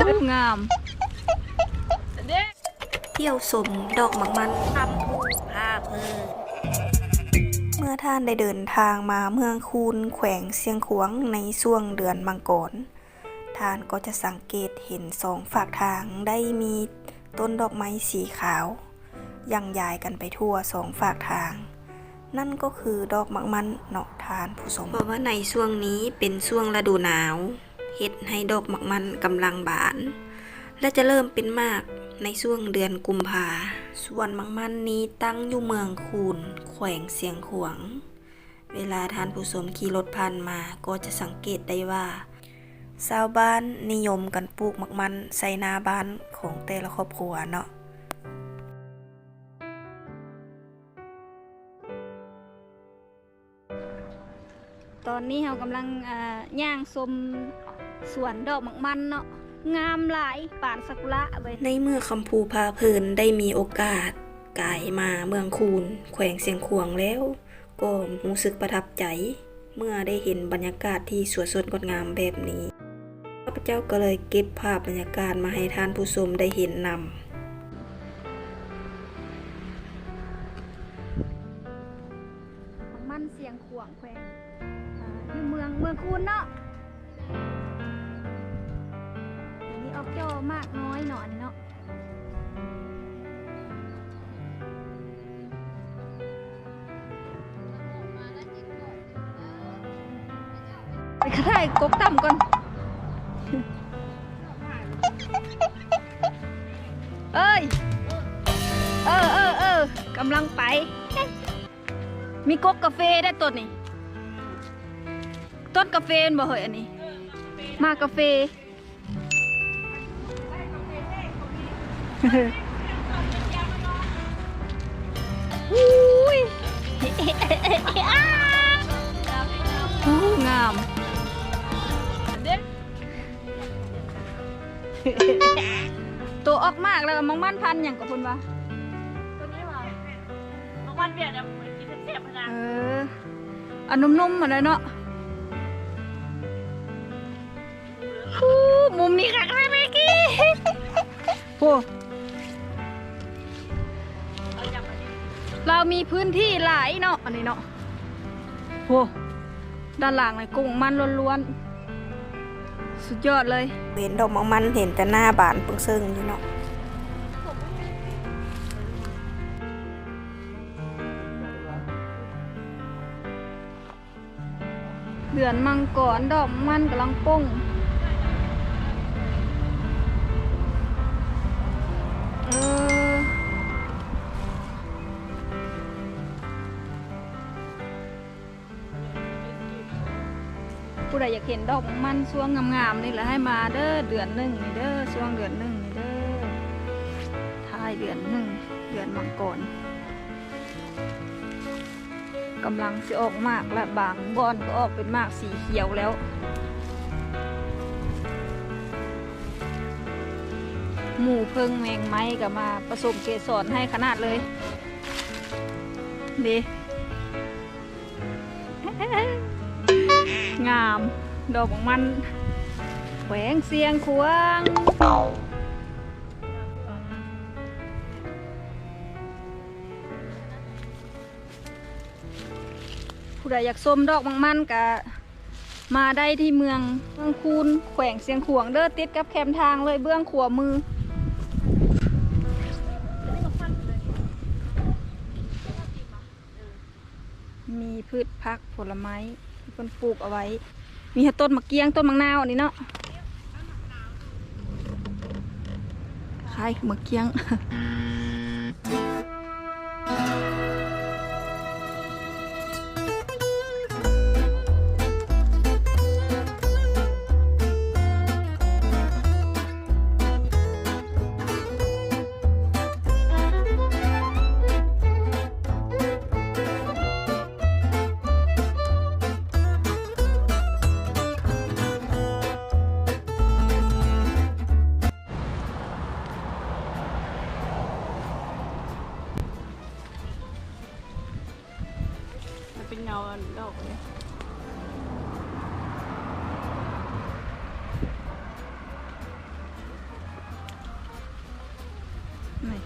ตู้งาม เที่ยวสมดอกหมักมันทำผู้าเพิ่เมื่อท่านได้เดินทางมาเมืองคูนแขวงเสียงขวงในช่วงเดือนมังกรท่านก็จะสังเกตเห็นสองฝากทางได้มีต้นดอกไม้สีขาวยังยายกันไปทั่วสองฝากทาง นั่นก็คือดอกมักมันเนาะทานผู้ชมเพราะว่าในช่วงนี้เป็นช่วงฤดูหนาว เฮ็ดให้ดอกหมักมันกำลังบาน และจะเริ่มเป็นมากในช่วงเดือนกุมภาส่วนหมังมันนี้ตั้งอยู่เมืองคูนแขวงเสียงขวง เวลาทานผู้ชมขี่รถผ่านมาก็จะสังเกตได้ว่าชาวบ้านนิยมกันปลูกหมักมันใส่นาบ้านของแต่ละครอบครัวเนาะตอนนี้เรากำลังย่างชม สวนดอกหมักมันเนาะงามหลายป่านซากุระเว้ยในเมื่อคำภูพาเพลินได้มีโอกาสกายมาเมืองคูนแขวงเสียงขวางแล้ว ก็รู้สึกประทับใจ เมื่อได้เห็นบรรยากาศที่สวยสดงดงามแบบนี้ข้าพเจ้าก็เลยเก็บภาพบรรยากาศมาให้ท่านผู้ชมได้เห็นนำหมักมันเสียงขวางแขวงอ่าอยู่เมืองเมืองคูนเนาะ มากน้อยหนอยเนาะไปกระไดกกต่ำก่อน เอ้ย เออเออเออกำลังไป มีกกกาแฟได้ต้นนี่ต้นกาแฟบ่เหยอันนี้ มากาแฟ อุ้ยโอู้งามตัวออกมากแล้วมังมันพันอย่างกับคุณวะตัวนี้ว่าบางวันเบียดอะกินเสียบนะเอออันนุ่มๆมาเลยเนาะฮู้มุมนี้ค่ะค่ะเมื่กี้โหเอ เรามีพื้นที่หลายเนาะอันนี้เนาะโหด้านหลังเลยกุ้งมันล้วนๆสุดยอดเลย เห็นดอกมังมันเห็นแต่หน้าบานเปิงเซิงอยู่เนาะเดือนมังกรดอกมันกำลังป้ง ผู้ใดอยากเห็นดอกมันช่วงงามๆนี่แหละให้มาเด้อเดือนหนึ่งนี่เด้อช่วงเดือนหนึ่งนี่เด้อท้ายเดือนหนึ่งเดือนมังกรกำลังสิออกมากและบางบอนก็ออกเป็นมากสีเขียวแล้วหมูเพิ่งแมงไม้ก็มาผสมเกสรให้ขนาดเลยดี งาม ดอกของมันแหวงเสียงควงผู้ใดอยากส้มดอกมังมันก็มาได้ที่เมืองเมืองคูนแขวงเสียงขวงเด้อติดกับแคมทางเลยเบื้องขวามือมีพืชพักผลไม้ ที่คนปลูกเอาไว้ มีต้นมะเกียงต้นมะนาวอันนี้เนาะขายมะเกียง เป็นเงาดอกเนี่ยนี่